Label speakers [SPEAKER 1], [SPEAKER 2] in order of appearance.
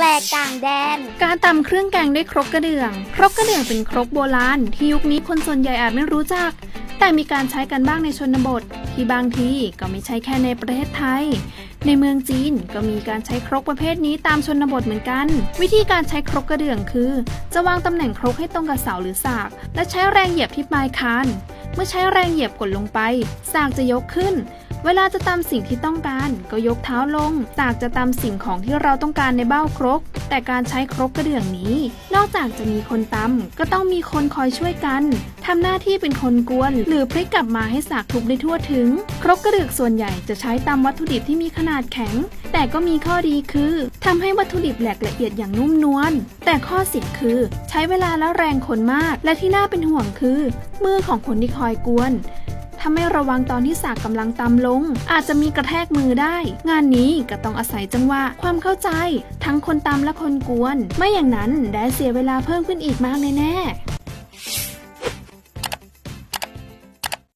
[SPEAKER 1] แปลกต่างแดน
[SPEAKER 2] การตำเครื่องแกงด้วยครกกระเดื่อง ครกกระเดื่องเป็นครกโบราณที่ยุคนี้คนส่วนใหญ่อาจไม่รู้จัก แต่มีการใช้กันบ้างในชนบท ที่บางทีก็ไม่ใช่แค่ในประเทศไทย ในเมืองจีนก็มีการใช้ครกประเภทนี้ตามชนบทเหมือนกัน วิธีการใช้ครกกระเดื่องคือ จะวางตำแหน่งครกให้ตรงกับเสาหรือสาก และใช้แรงเหยียบที่ปลายคาน เมื่อใช้แรงเหยียบกดลงไป สากจะยกขึ้น เวลาจะตำสิ่งที่ต้องการ ก็ยกเท้าลงสากจะตำสิ่งของที่เราต้องการในเบ้าครก แต่การใช้ครกกระเดื่องนี้ นอกจากจะมีคนตำก็ต้องมีคนคอยช่วยกันทำหน้าที่เป็นคนกวน หรือพลิกกลับมาให้สากทุบได้ทั่วถึง ครกกระเดื่องส่วนใหญ่จะใช้ตำวัตถุดิบที่มีขนาดแข็ง แต่ก็มีข้อดีคือทำให้วัตถุดิบแหลกละเอียดอย่างนุ่มนวลแต่ข้อเสียคือ ใช้เวลาและแรงคนมาก และที่น่าเป็นห่วงคือ มือของคนที่คอยกวน ถ้าไม่ระวังตอนที่สากกำลังตำลง อาจจะมีกระแทกมือได้ งานนี้ก็ต้องอาศัยจังหวะความเข้าใจ ทั้งคนตำและคนกวน ไม่อย่างนั้นได้เสียเวลาเพิ่มขึ้นอีกมากแน่ๆ